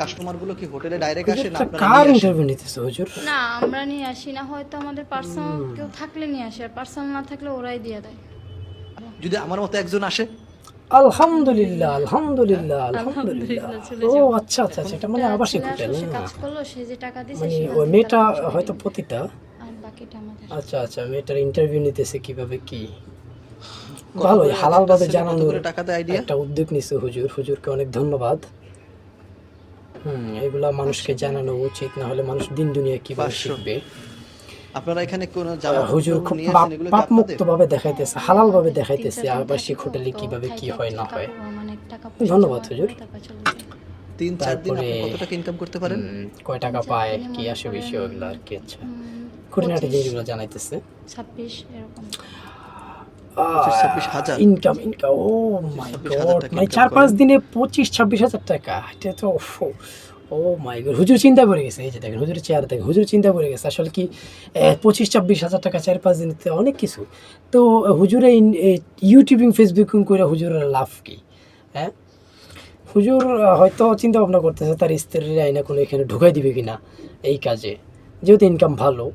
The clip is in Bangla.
কাস্টমারগুলো কি হোটেলে ডাইরেক্ট আসে না আপনারা কার ইন্টারভিউ নিতেছে হুজুর না আমরা নিয়ে আসি না হয়তো আমাদের পার্সোনাল কেউ থাকলে নিয়ে আসে আর পার্সোনাল না থাকলে ওরাই দিয়ে দেয়। যদি আমার মতো একজন আসে? আলহামদুলিল্লাহ আলহামদুলিল্লাহ আলহামদুলিল্লাহ ও আচ্ছা আচ্ছা আচ্ছা এটা মানে আবাসিক হোটেল না। কাজ করল সে যে টাকা দিছে মানে ওই মেয়েটা হয়তো দেয়। প্রতিটা আর বাকিটা আমাদের আচ্ছা আচ্ছা মেয়েটার ইন্টারভিউ নিতেছে কীভাবে কি? ভালোই করে হালাল ভাবে একটা ছেলে কত জানানোর একটা উদ্যোগ নিছে হুজুর। হুজুরকে অনেক ধন্যবাদ। এগুলা মানুষকে জানানো উচিত না হলে মানুষ দিন দুনিয়া কীভাবে পাঁচশো। শিখবে? আপনারা এখানে কোন হুজুর খুব পাপ কি? মুক্ত ভাবে দেখাইতেছে হালাল ভাবে দেখাইতেছে আবাসিক হোটেলে কীভাবে কি হয় না হয়? ধন্যবাদ, হুজুর। তিন চার দিন আপনি কত টাকা ইনকাম করতে পারেন? কয় টাকা পায় কি আসে বিষয় ওগুলো আর কি আচ্ছা। খুঁটিনাটি জিনিসগুলো জানাইতেছে। ছাব্বিশ এরকম। পঁচিশ, ছাব্বিশ হাজার। Income income oh my god মানে চার পাঁচ দিনে পঁচিশ ছাব্বিশ হাজার টাকা এটা তো ও মাই গড হুজুর চিন্তা করে গেছে এই যে দেখেন হুজুর চেয়ার দেখেন হুজুর চিন্তা করে গেছে আসলে কি পঁচিশ ছাব্বিশ হাজার টাকা চার পাঁচ দিনে অনেক কিছু। তো হুজুরে ইউটিউবিং ফেসবুকিং করে হুজুরের লাভ কি? হ্যাঁ? হুজুর হয়তো চিন্তা ভাবনা করতেছে তার স্ত্রীর আইনা কোনো এখানে ঢুকাই দিবে কিনা এই কাজে যেহেতু ইনকাম ভালো।